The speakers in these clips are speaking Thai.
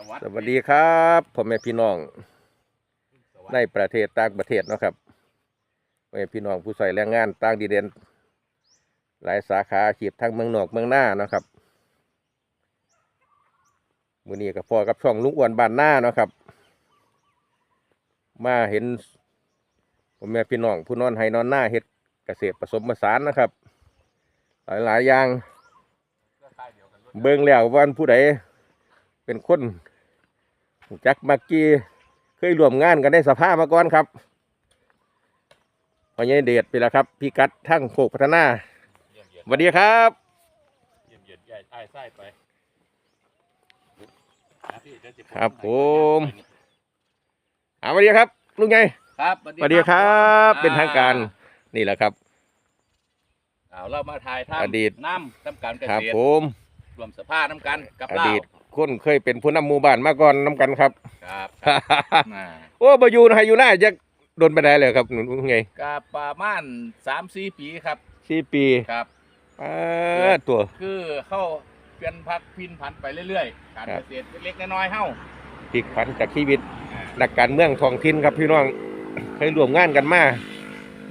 สวัสสวัสดีครับพ่อแม่พี่น้อง ในประเทศต่างประเทศเนาะครับพ่อแม่พี่น้องผู้ใส่แรงงานต่างดีเด่นหลายสาขาอาชีพทั้งเมืองนอกเมืองหน้าเนาะครับมือนี้กับพ่อกับช่องลุงอ้วนบ้านหน้าเนาะครับ มาเห็นพ่อแม่พี่น้องผู้นอนไห้นอนหน้าเฮ็ดเกษตรผสมผสานนะครับ หลายหลายๆอย่าง เบิ่งแล้ววาอันผู้ใดเป็นคนรู้ จักมักกี้เคยร่วมงานกันในสภามาก่อนครับพอใหญเดชไปแล้วครับ พี่กัดทั้งโคกพัฒนาเยี่ยมเยียนสวัสดีครับเยี่ยมเยียนใหญ่ไอ้ไส้ไปนะพี่เดี๋ยวจะครับผมอ่าสวัสดีครับลุงไงครับสวัสดีครับ เป็นทางการนี่แหละครับเอาเรามาถ่ายทำอดีตน้ำทำการเกครับษตรผมรวมสภาพน้ำกันกับอเราดีต คนเคยเป็นผู้นำหมู่บ้านมาก่อนนํกันครับ ครับน่าโอ้บอยู่นะอยู่หน้าจะโดนไปได้เลยครับลุงไงกับประมาณสามสี่ปีครับ สี่ปีครับอ่าตัว คือเข้าเปลี่ยนพักพินผันไปเรื่อยๆ การครัเกบษตรเล็กๆน้อยๆเฮ้าพลิกผันจากชีวิตอ่านักการเมืองท้องถิ่นครับพี่น้องเคยร่วมงานกันมา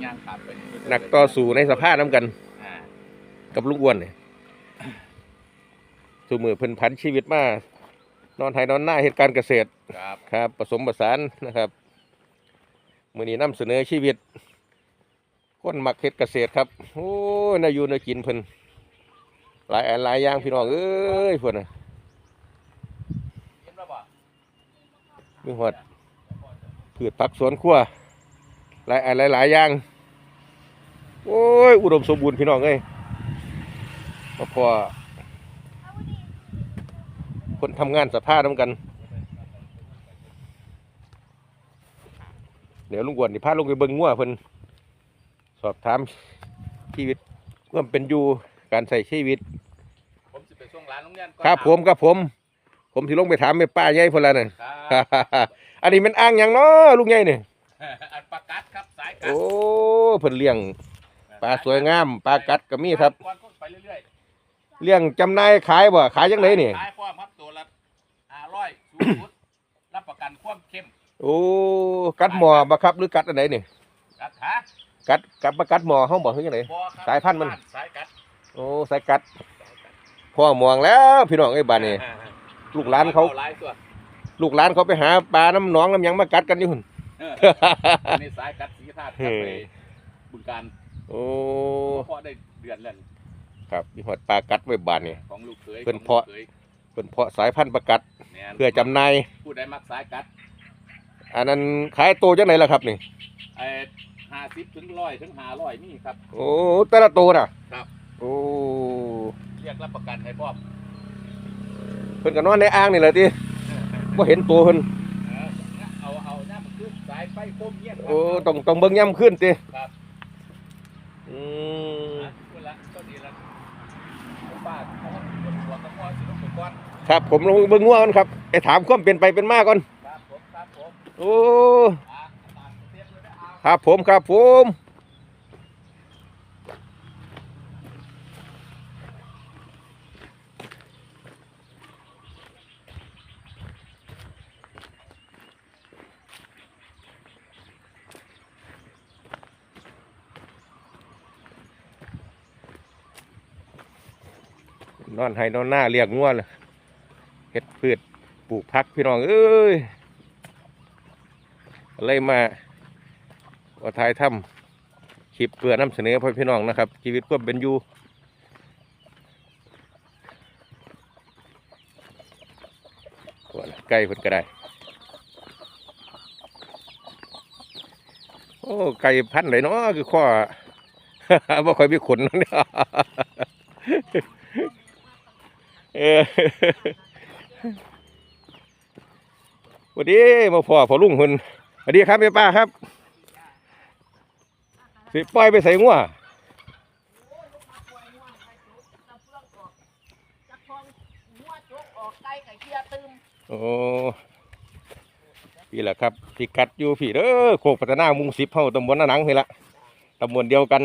ย่างขาดไปนักต่อสู้ในสภาพน้ำกัน อ่ากับลูกอ้วนเนี่ย สู่มือเพิ่นพันชีวิตมานอนไทยนอนหน้าเหตุการณ์เกษตรครับครับผสมผสานนะครับมือนี้นำเสนอชีวิตคนมักเฮ็ดเกษตรครับโอ้ยน่าอยู่น่ากินเพิ่นหลายอันหลายอย่างพี่น้องเอ้ยเพิ่นน่ะเห็นแล้วบ่มีหอดพืชผักสวนครัวหลายอันหลายหลายอย่างโอ้ยอุดมสมบูรณ์พี่น้องเอ้ยมาพอ คนทำงานสภาพน้ำกัน เดี๋ยวลุงกวนนี่พาลงไปเบิ่งงัวเพิ่นสอบถามชีวิตความเป็นอยู่การใส่ชีวิต ผมจะไปส่งร้านโรงเรียนก่อนครับผมครับผม ผมสิลงไปถามแม่ป้าใหญ่เพิ่นละน่ะ ครับ อันนี้มันอ้างหยังเนาะลุงใหญ่นี่อันปลากัดครับสายกัดโอ้เพิ่นเลี้ยงปลาสวยงามปลากัดก็มีครับ ก่อนก็ไปเรื่อยเลี้ยงจำหน่ายขายบ่ขายจังไดนี่ ขาย สูงสุด รับประกันความเข้มโอ้กัดหมอบ่ครับหรือกัดอันไหนนี่กัดขากัดกัดบ่กัดหมอเฮาบ่คือจังไดบอครับสายพันธุ์มัน สายกัดโอ้สายกัดพ่อมองแล้วพี่น้องไอ้บ้านนี่อ่าลูกหลานเขาหลายตัวลูกหลานเขาไปหาปลาน้ำหนองน้ำหยังมากัดกันอยู่หุ่น เอออันนี้สายกัดสีธาตุครับไปบึงการโอ้เพราะได้เดือนแล้วครับมีหอดปลากัดไว้บ้านนี่ ของลูกเขยเพิ่นของเพาะลูกขย เป็นเพาะสายพันธุ์ประกัดแม่นเพื่อจำหน่ายผู้ใดมักสายกัดอันนั้นขายโตจังไหนล่ะครับนี่ ไอ้ห้าสิบถึงร้อยถึงห้าร้อยมีครับ โอ้แต่ละโตน่ะครับ โอ้เรียกรับประกันให้พร้อมเพิ่นก็นอนในอ่างนี่แหละติบ่เห็นตัวเพิ่นเออเอาเอาเนี่ยมันคือสายไฟโคมเงียบครับ โอ้ต้องต้องเบิ่งย่ำขึ้นติครับ อืม อะคนละก็ดีละป้าเขาก็ปวดหัวกับพ่อสิลูกไปก่อน ครับผมลงเบิ่งงัวกันครับไอ้ถามความเป็นไปเป็นมาก่อนครับผมครับผมโอ้ครับผมครับผมนอนให้นอนหน้าเรียกงัวเลย ฮ็ดพืชปลูกพักพี่น้องเอ้ยอะไรมาว่าทายถ้ำคลิปเพื่อนำเสนอพ่อพี่น้องนะครับ ชีวิตความเป็นอยู่ใกล้พิ่นก็ได้ โอ้ไก่พันไหนเนาะคือข้อบ่ค่อยมีขนเนี่ยเออ วัสดีมาพ่อพ่อลุงคนสวัสดีครับแม่ป้าครับ สิปล่อยไปใส่งัวจะคองหัวโจกออกไกลกับเฮียตึมโอ้พี่แหละครับพี่กัดอยู่พี่เด้อโคกพัฒนาหมุงสิบเฮาตำบลนาหนังนี่ละตำบลเดียวกัน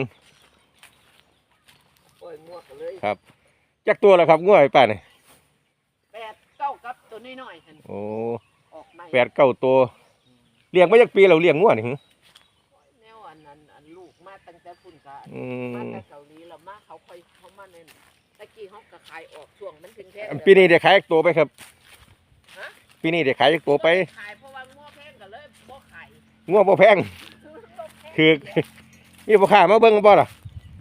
โอ้ยงวดกันเลยจักตัวแล้วครับงัวไอ้ป้านี่แปดเก้ากับตัว น้อยๆหั่นโอ้ออกใหม่แปดเก้าตัวเลี้ยงมาจากปีเราเลี้ยงงัวนี่หึแนวอันนั้นอันลูกมาตั้งแต่พุ่นก็อืมามแต่เกาหลีแล้วมาเขาค่อยเขามาเน้นตะกี้เขาก็ขายออกช่วงมันถึงแค่อันปีนี้ได้ขายอีกตัวไปครับฮะปีนี้ได้ขายอีกตัวไปขายเพราะว่างัวแพงก็เลยบ่ขายงัวบ่แพง คือ มีพ่อค้ามาเบิ่งบ่ล่ะ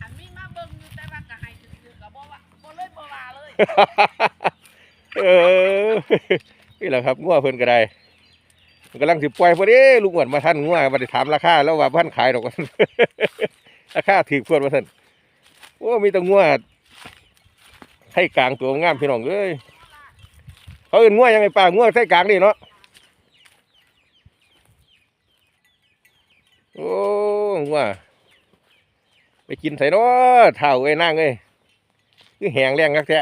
อันนี้มาเบิ่งอยู่แต่ว่าก็ให้ซื้อๆก็บ่ว่าบ่เลยบ่ว่าเลย เออนี่แหละครับงัวเพิ่นก็ได้มันกำลังสิปล่อยพอดีลุงอ้วนมาท่านงัวมาได้ถามราคาแล้วว่าพันขายดอกราคาถูกเพิ่อนว่าท่านโอ้มีแต่งัวให้กลางตัวงามพี่น้องเอ้ยเขาเอิ้นงัวยังไงป้างัวใส่กลางนี่เนาะโอ้งัวไปกินใส่เนาะเท่าไอ้นางเอ้ยคือแหงแรงคักแท้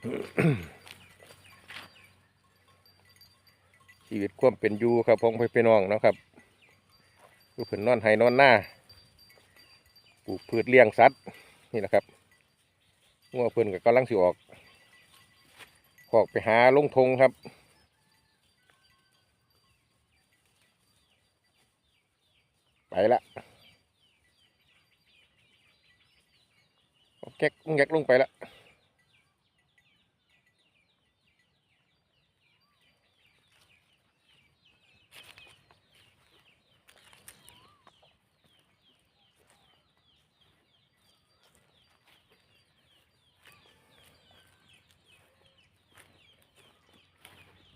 ชีวิตความเป็นอยู่ครับของพี่น้องนะครับคือเพิ่นนอนไห้นอนหน้าปลูกพืชเลี้ยงสัตว์นี่แหละครับงัวเพิ่อนก็กำลังสิออกออกไปหาลงทงครับไปละแก๊กแก๊กลงไปละ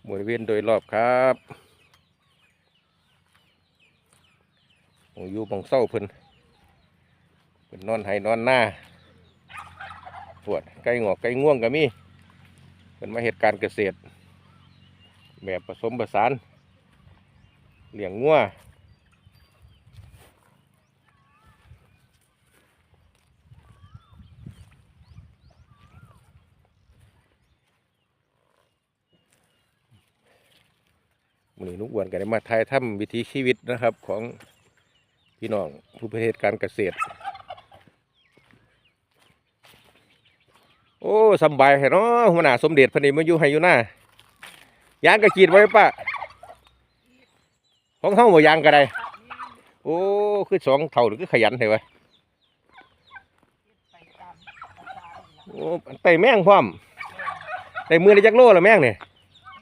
บ ริเวณโดยรอบครับอยู่บังเศร้าเพิ่นเพิ่นนอนไห้นอนหน้าปวดไก่งอกไก่ง่วงก็มีเพิ่นมาเหตุการณ์เกษตร แบบผสมผสานเลี้ยงงัว หนี้ลุงอ้วนก็ได้มาถ่ายทำวิถีชีวิตนะครับของพี่น้องผู้ประเทศการเกษตร โอ้สบายแค่เนาะหัวหน้าสมเด็จพนนี่มาอยู่ให้อยู่หน้ายางกระกีดไว้ป้าของเฮาบ่ยางก็ได้โอ้คือสองเท่าหรือคือขยันเหรอวะไปตามประสานี่ล่ะโอ้ไต่แมงพร้อมไต่มือได้จักโลละแมงเนี่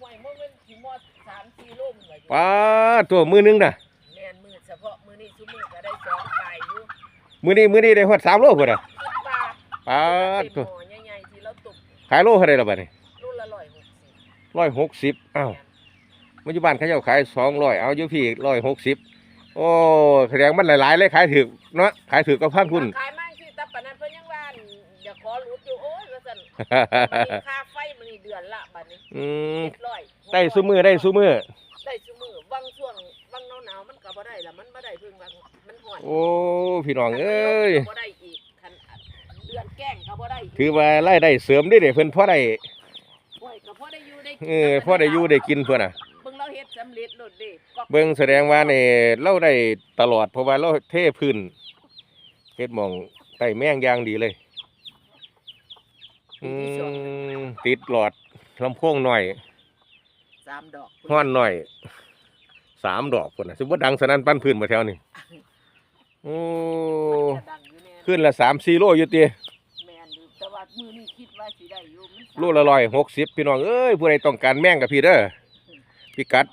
ห่วยมื้อมันสิหมด3-4โลมื้ออยู่ป้าดตัวมือหนึงน่ะแม่นมื้อเฉพาะมื้อนี้ซุมื้อก็ได้สองขายอยู่มือนี้มือนี้ได้ฮอดสามโลพุ่นน่ะคิดว่าป้าดเป็นตัวหม้อใหญ่ๆที่เราตุกขายโลเท่าไรละบัดนี้รุ่นละ160ร้อยหกสิบอ้าวปัจจุบันเขาเจ้าขายสองร้อยเอาอยู่พี่ร้อยหกสิบโอ้แสดงมันหลายๆเลยขายถือเนาะขายถือก็พังคุณ ขายมากที่ตับปานนั้นเพิ่นยังว่า อย่าขอหลุดอยู่โอ้ยว่าซั่นมีค่าไฟมื้อนี้เดือนละบัดนี้อืม700ได้ซุมือได้ซุมือได้ซุ โอ้พี่น้องเอ้ยบ่ได้อีกคันเดือนแกล้งก็บ่ได้อีกถือว่าไล่ได้เสริมได้เด้เพิ่นพอได้โอ้ยก็พอได้อยู่ได้กินเออพอได้อยู่ได้กินเพิ่นน่ะ เบิ่งเราเฮ็ดสำเร็จโลดเด้ก็เบิ่งแสดงว่านี่เราได้ตลอดเพราะว่าเราเทพื้นเฮ็ดหมองใต้แมงอย่างดีเลยอืมติดหลอดลำโพงหน่อยสามดอกห้อนหน่อยสามดอกพุ่นน่ะสิบ่ดังสนั่นปั้นพื้นมาแถวนี้ โอ้มันจะดังอยู่แน่ขึ้นละสามสี่โลอยู่ติแม่นอยู่แต่ว่ามื้อนี้คิดว่าสิได้อยู่มันสามโลละร้อยหกสิบพี่น้องเอ้ยผู้ใดต้องการแมงกับพี่เด้อพิกัด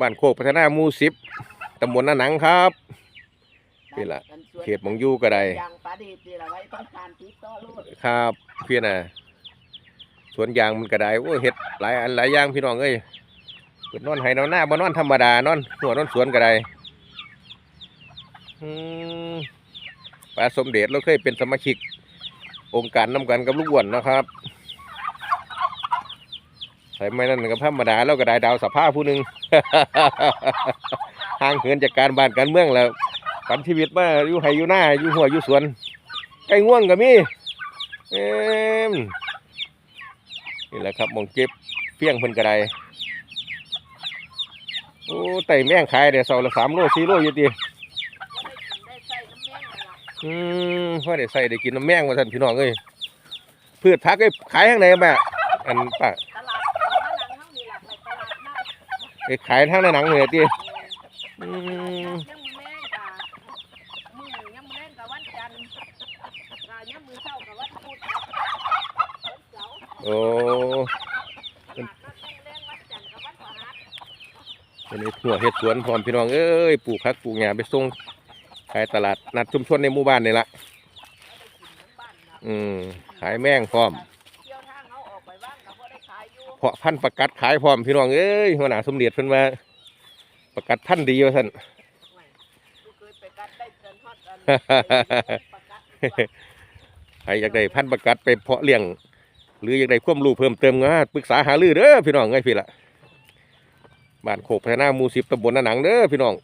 บ้านโคกพัฒนาหมู่สิบตำบลนาหนังครับ นี่ล่ะอันสวนเขตหมองอยู่ก็ได้ยางปลาดิบนี่ล่ะไว้ต้องการติดต่อโลดครับพี่น่ะสวนยางมันก็ได้โอ้เฮ็ดหลายอันหลายอย่างพี่น้องเอ้ยเปิดนอนไห้นอนหน้าบ่นอนธรรมดานอนหัวนอนสวนก็ได้อืม ป้าสมเด็จเราเคยเป็นสมาชิก องค์การนำกันกับลูกวนนะครับใส่ไม่นั่นกับธรรมดาเราก็ได้ดาวสภาพผู้หนึ่งห่างเหินจากการบ้านการเมืองแล้วปันชีวิตมาอยู่ไห้อยู่หน้าอยู่หัวอยู่สวนไก่ง่วงก็มีเอ็มนี่แหละครับมองเก็บเพี้ยงเพิ่นกระไดโอ้ไต่แม่งขายเดี๋ยวเสาละสามโลสี่โลอยู่ดีกินได้ใส่น้ำแม่งนั่นล่ะ อืมพอได้ใส่ได้กินน้ำแม่งว่าท่านพี่น้องเอ้ยพืชผักเอ้ยขายทางไหนแม่อันป้าตลาดเอามาหลังเฮานี่ล่ะไปตลาดนัดไปขายทางในหนังเหนือตีอืมยังมือแม่งกะมือยังมือแม่งกะวันจันทร์กะยังมือเช้ากะวันพุธวันเสาร์โอ้ตลาดนัดแรงๆวันจันทร์กับวันพฤหัสเป็นไอ้หัวเห็ดสวนพร้อมพี่น้องเอ้ยปลูกผักปลูกหญ้าไปส่งขายตลาดนัดชุมชนในหมู่บ้านนี่ละเอาไปกินน้ำบ้านนะอืมขายแม่งพร้อมเที่ยวทางเอาออกไปบ้างก็พอได้ขายอยู่เพาะพันธุ์ประกัดขายพร้อมพี่น้องเอ้ยหัวหน้าสมเด็จเพิ่นว่าประกัดพันธุ์ดีว่าซั่นไม่กูเคยไปกัดได้เกินอดอันประกัดใครอยากได้พันธุ์ประกัดไปเพาะเลี้ยง หรืออยากได้ความรู้เพิ่มเติมก็ปรึกษาหารือเด้อพี่น้องเอ้ยพี่ละบ้านโคกพัฒนามูสิบตำบลนาหนังเด้อพี่น้อง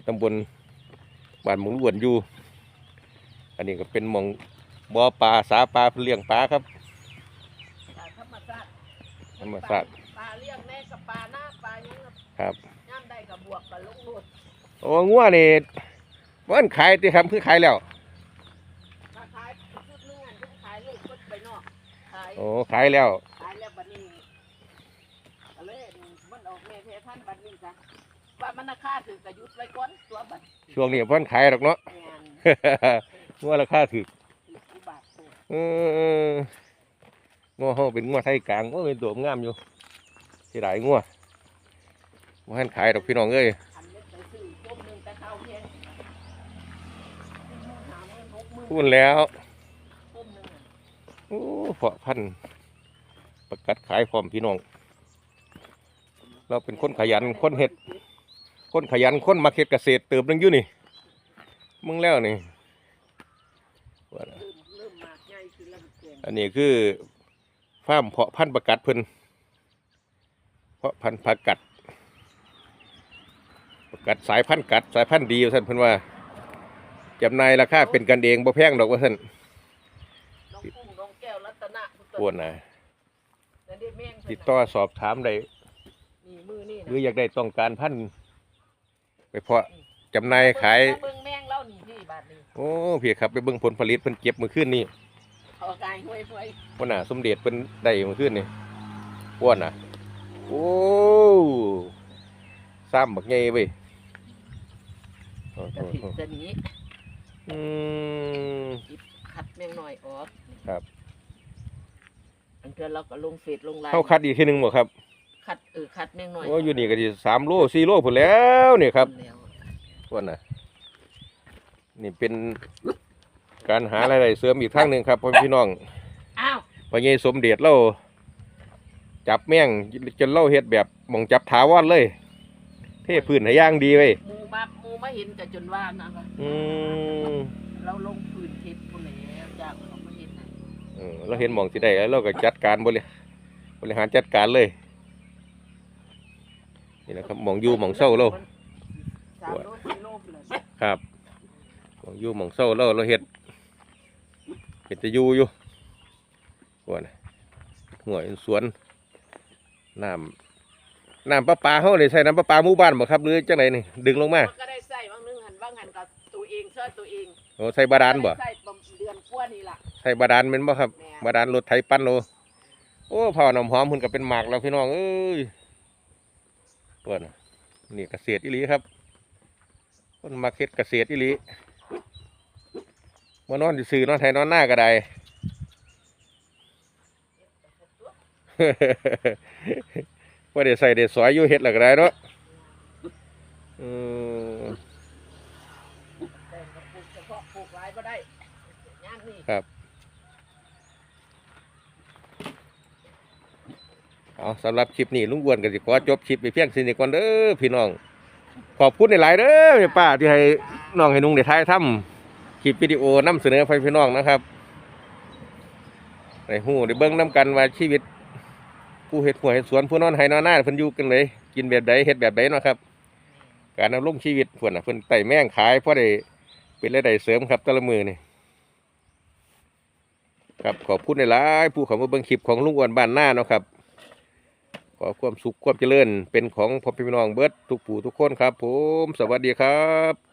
ตตำบลบ้านหมุงล้วนอยู่ อันนี้ก็เป็นหมองบ่อปลาสาปลาเพื่อเลี้ยงปลาครับธรรมชาติธรรมชาติปลาเลี้ยงแม่กับปลาหน้าปลายังครับย่ำได้กับบวกกับลูกหลุดโอ้งัวนี่วันขายติครับคือขายแล้วถ้าขายชุดนึงอันที่ขายลูกก็ไปนอกขายโอ้ขายแล้วขายแล้วบัดนี้ก็เลยมันออกแม่เพพันธุ์บัดนี้จ้ะ ว่ามันราคาถือกระยุดไว้ก่อนตัวบัดช่วงนี้วันขายหรอกเนาะ แม่นงัวราคาถูกถืออุบาทโตเอองัวเฮาเป็นงัวไทยกลางก็เป็นตัวงามอยู่ที่หลายงัวว่าหันขายดอกพี่น้องเอ้ยอันเล็กไปซื้อต้มหนึ่งแต่ข้าวเพียงหาเงินหกหมื่นพูดแล้ว ต้มหนึ่งอะโอ้เพาะพันธุ์ประกัดขายพร้อมพี่น้อง เราเป็นคนขยันคนเห็ด คนขยันคนมาเฮ็ดเกษตรเติมนึงอยู่นี่ มึงแล้วนี่ว่าน่ะเริ่มเริ่มมากใหญ่ขึ้นแล้วมันเก่งอันนี้คือฟาร์มเพาะพันธุ์ประกัดเพิ่นเพาะพันธุ์ประกัดประกัดสายพันธุ์กัด สายพันธุ์ดีว่าท่านเพิ่นว่าจำหนายราคาเป็นกันเองบ่แพงดอกว่าท่านน้องกุ้งน้องแก้วรัตนะปวนน่ะแล้วเด็กแม่งติดต่อสอบถามได้นี่มือนี่หรืออยากได้ต้องการพันธุ์ ไปเพาะจำหนายขาย เบิ่งแม่งเล่านี่พี่บาทนี้โอ้พี่ครับไปเบิ่งผลผลิตเพิ่นเก็บมื้อคืนนี้เขากายห้วยห้วยพ่อน่ะสมเด็จเพิ่นได้มื้อคืนนี่ป้วนน่ะ โอ้ซ้ำบักใหญ่เว้ยโอ้กระโหถิ่นจะหนี้อืม ขัดแม่งหน่อยออกครับ อันเกินเราก็ลงเฟซลงไลน์เข้าคัดอีกทีหนึงบ่ครับ ขัดเออขัดแม่งหน่อยโอ้อยู่นี่ก็สิ3โล4โลพุ่นแล้วนี่ครับแล้วป้วนน่ะนี่เป็นการหารายได้เสริมอีกทางหนึงครับพ่อพี่น้องอ้าวพระเยสมเด็จเราจับแม่งจนเล่าเฮ็ดแบบหมองจับถาวรเลย เทพื้นให้ย่างดีไว้ยหมูมาหมูมาเห็นกันจนว่านะว่าอืมเราลงพื้นเห็ดพุ่นแล้วจากเขามาเห็นนะเออเราเห็นหมองสิได้แล้วเราก็จัดการบริบริหารจัดการเลย นี่นะครับหมองอยู่หมองเศร้าเราสามโลสี่โลเลยครับหมองอยู่หมองเศร้าเราเราเฮ็ดเฮ็ดจะอยู่อยู่ว่านะหัวสวนน้ำน้ำประปาเฮาเลยใช้น้ำประปาหมู่บ้านบ่ครับหรือจังไดนี่ดึงลงมามันก็ได้ใส่บางนึงหันบางหันกับตัวเองช่วยตัวเองโอ้ใส่บาดาลบ่ใส่ประมาณเดือนกว่านี่ล่ะใส่บาดาลแม่นบ่ครับแม่บาดาลรถไถปั้นโลโอ้เผาน้ำหอมพุ่นก็เป็นหมากแล้วพี่น้องเอ้ย เปิดนะนี่เกษตรอีหลีครับคนมาเฮ็ดเกษตรอีหลีมานอนอยู่ซื่อนอนไทยนอนหน้าก็ได้ว่าเดี๋ยวใส่เดี๋ยวสอยอยู่เห็ดหลักได้เนาะอืม แต่ก็ปลูกเฉพาะปลูกหลายก็ได้ย่างนี่ เอาสำหรับคลิปนี้ลุงอ้วนก็สิขอจบคลิปไปเพียงสินี้ก่อนเด้อพี่น้อง ขอบคุณหลายๆเด้อแม่ป้าที่ให้น้องให้นุ่งได้ถ่ายทำคลิปวิดีโอนำเสนอให้พี่น้องนะครับในหูได้เบิ่งนํกันว่าชีวิต ผู้เฮ็ดหัวเฮ็ดสวนผู้นอนไห้นอนหน้าเพิ่นอยู่กันเลย กินแบบใดเฮ็ดแบบใดเนาะครับ การดำรงชีวิตเพิ่นน่ะเพิ่นไต่แม่งขายเพราะได้เป็นรายได้เสริมครับแต่ละมือนี่ครับขอบคุณหลายๆผู้เข้ามาเบิ่งคลิปของลุงอ้วนบ้านหน้าเนาะครับ อความสุขความเจริญเป็นของพ่อพี่น้องเบิดทุกผู้ทุกคนครับ ผม สวัสดีครับ